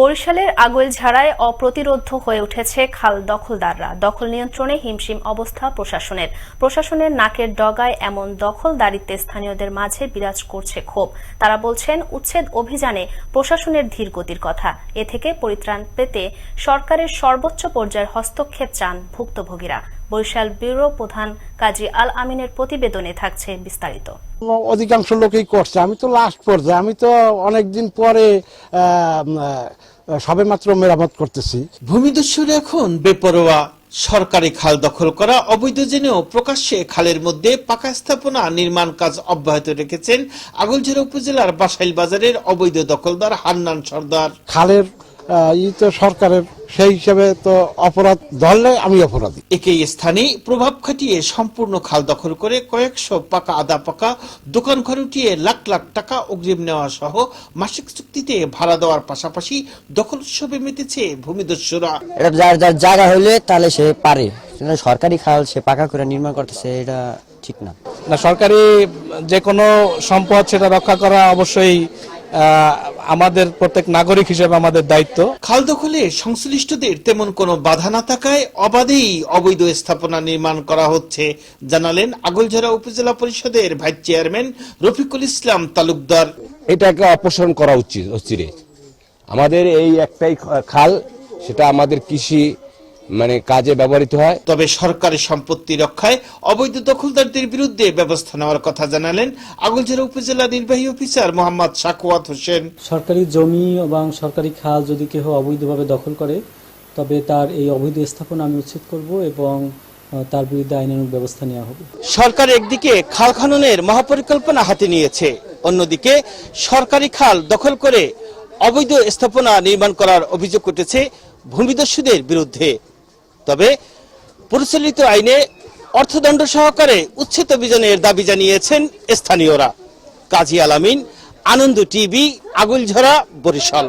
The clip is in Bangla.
বরিশালের আগৈলঝাড়ায় অপ্রতিরোধ্য হয়ে উঠেছে খাল দখলদাররা। দখল নিয়ন্ত্রণে হিমশিম অবস্থা প্রশাসনের। প্রশাসনের নাকের ডগায় এমন দখলদারিত্বে স্থানীয়দের মাঝে বিরাজ করছে ক্ষোভ। তারা বলছেন, উচ্ছেদ অভিযানে প্রশাসনের ধীর গতির কথা। এ থেকে পরিত্রাণ পেতে সরকারের সর্বোচ্চ পর্যায়ের হস্তক্ষেপ চান ভুক্তভোগীরা। বরিশাল ব্যুরো প্রধান কাজী আল আমিনের প্রতিবেদনে থাকছে বিস্তারিত। অধিকাংশ লোকেই করছে। আমি তো লাস্ট পর্যায়ে। আমি তো অনেকদিন পরে সবে মাত্র মেরামত করতেছি। ভূমিদস্যুরা এখন বেপরোয়া। সরকারি খাল দখল করা অবৈধ জেনেও প্রকাশ্যে খালের মধ্যে পাকা স্থাপনা নির্মাণ কাজ অব্যাহত রেখেছেন আগলঝিরা উপজেলার বাসাইল বাজারের অবৈধ দখলদার হান্নান সর্দার। খালের ই তো সরকারের সেই হিসেবে তো অপরাধ ধরলে আমি অপরাধী। একই স্থানে প্রভাব খাটিয়ে সম্পূর্ণ খাল দখল করে কয়েকশো পাকা আদা পাকা দোকান ঘর উঠিয়ে লাখ লাখ টাকা অগ্রিম নেওয়া সহ মাসিক চুক্তিতে ভাড়া দেওয়ার পাশাপাশি দখল উৎসবে মেতেছে ভূমিদস্যুরা। এটা যার যার জায়গা হইলে তাহলে সে পারে। সরকারি খাল সে পাকা করে নির্মাণ করতেছে এটা ঠিক না। না সরকারি যে কোনো সম্পদ সেটা রক্ষা করা অবশ্যই আমাদের প্রত্যেক নাগরিক হিসেবে আমাদের দায়িত্ব। খাল দখলে সংশ্লিষ্টদের তেমন কোনো বাধা না থাকায় অবাধেই অবৈধ স্থাপনা নির্মাণ করা হচ্ছে জানালেন আগলঝাড়া উপজেলা পরিষদের ভাইস চেয়ারম্যান রফিকুল ইসলাম তালুকদার। এটাকে অপসারণ করা উচিত আমাদের এই একটাই খাল সেটা আমাদের কৃষি মানে কাজে ব্যবহৃত হয়। তবে সরকারি সম্পত্তি রক্ষায় অবৈধ দখলদারদের বিরুদ্ধে ব্যবস্থা নেওয়ার কথা জানালেন আগলঝাড়া উপজেলা নির্বাহী অফিসার মোহাম্মদ সাকুয়াত হোসেন। সরকারি জমি এবং সরকারি খাল যদি কেউ অবৈধভাবে দখল করে তবে তার এই অবৈধ স্থাপনা আমি উচ্ছেদ করব এবং তার বিরুদ্ধে আইনানুগ ব্যবস্থা নেওয়া হবে। সরকার একদিকে খাল খননের মহাপরিকল্পনা হাতে নিয়েছে অন্যদিকে সরকারি খাল দখল করে অবৈধ স্থাপনা নির্মাণ করার অভিযোগ উঠেছে ভূমিদস্যুদের বিরুদ্ধে। তবে পরিচালিত আইনে অর্থদণ্ড সহকারে উচ্ছেদ অভিযানের দাবি জানিয়েছেন স্থানীয়রা। কাজী আলামিন, আনন্দ টিভি, আগুলঝরা, বরিশাল।